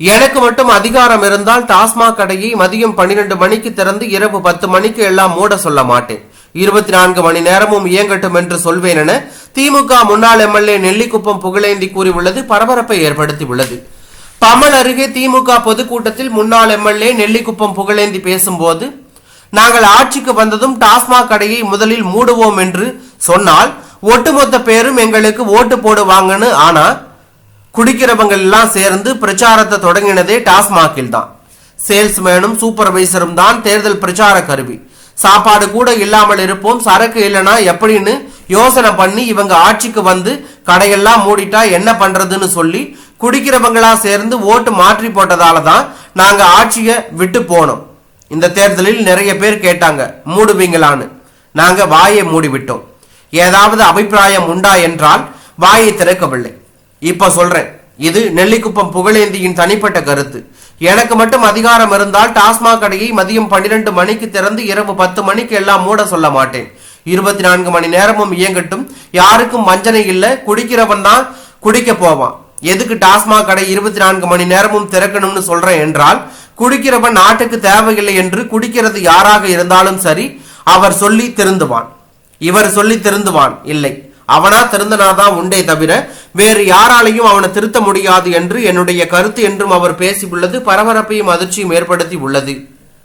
எனக்கு மட்டும் அதிகாரம் இருந்தால் டாஸ்மாக் கடையை மதியம் பன்னிரண்டு மணிக்கு திறந்து இரவு பத்து மணிக்கு எல்லாம் மூட சொல்ல மாட்டேன். இருபத்தி நான்கு மணி நேரமும் இயங்கட்டும் என்று சொல்வேன் என திமுக முன்னாள் எம்எல்ஏ நெல்லிக்குப்பம் புகழேந்தி கூறியுள்ளது பரபரப்பை ஏற்படுத்தியுள்ளது. பமல் அருகே திமுக பொதுக்கூட்டத்தில் முன்னாள் எம்எல்ஏ நெல்லிக்குப்பம் புகழேந்தி பேசும்போது நாங்கள் ஆட்சிக்கு வந்ததும் டாஸ்மாக் கடையை முதலில் மூடுவோம் என்று சொன்னால் ஒட்டுமொத்த பேரும் எங்களுக்கு ஓட்டு போடுவாங்கன்னு ஆனா குடிக்கிறவங்க எல்லாம் சேர்ந்து பிரச்சாரத்தை தொடங்கினதே டாஸ்மாகில் தான். சேல்ஸ்மேனும் சூப்பர்வைசரும் தான் தேர்தல் பிரச்சார கருவி. சாப்பாடு கூட இல்லாமல் இருப்போம் சரக்கு இல்லைனா எப்படின்னு யோசனை பண்ணி இவங்க ஆட்சிக்கு வந்து கடையெல்லாம் மூடிட்டா என்ன பண்றதுன்னு சொல்லி குடிக்கிறவங்களா சேர்ந்து ஓட்டு மாற்றி போட்டதால தான் நாங்க ஆட்சியை விட்டு போனோம். இந்த தேர்தலில் நிறைய பேர் கேட்டாங்க மூடுவீங்களான்னு. நாங்க வாயை மூடிவிட்டோம். ஏதாவது அபிப்பிராயம் உண்டா என்றால் வாயை திறக்கவில்லை. இப்ப சொல்றேன். இது நெல்லிக்குப்பம் புகழேந்தியின் தனிப்பட்ட கருத்து. எனக்கு மட்டும் அதிகாரம் இருந்தால் டாஸ்மாக் கடையை மதியம் பன்னிரண்டு மணிக்கு திறந்து இரவு பத்து மணிக்கு எல்லாம் மூட சொல்ல மாட்டேன். இருபத்தி நான்கு மணி நேரமும் இயங்கட்டும். யாருக்கும் வஞ்சனை இல்ல. குடிக்கிறவன் தான் குடிக்க போவான். எதுக்கு டாஸ்மாக் கடை இருபத்தி நான்கு மணி நேரமும் திறக்கணும்னு சொல்றேன் என்றால் குடிக்கிறவன் நாட்டுக்கு தேவையில்லை என்று குடிக்கிறது யாராக இருந்தாலும் சரி அவர் சொல்லி திருந்துவான். இவர் சொல்லி திருந்துவான். இல்லை. அவனா திருந்தனாதான் உண்டே தவிர வேறு யாராலையும் அவனை திருத்த முடியாது என்று என்னுடைய கருத்து என்றும் அவர் பேசியுள்ளது பரபரப்பையும் அதிர்ச்சியும் ஏற்படுத்தி உள்ளது.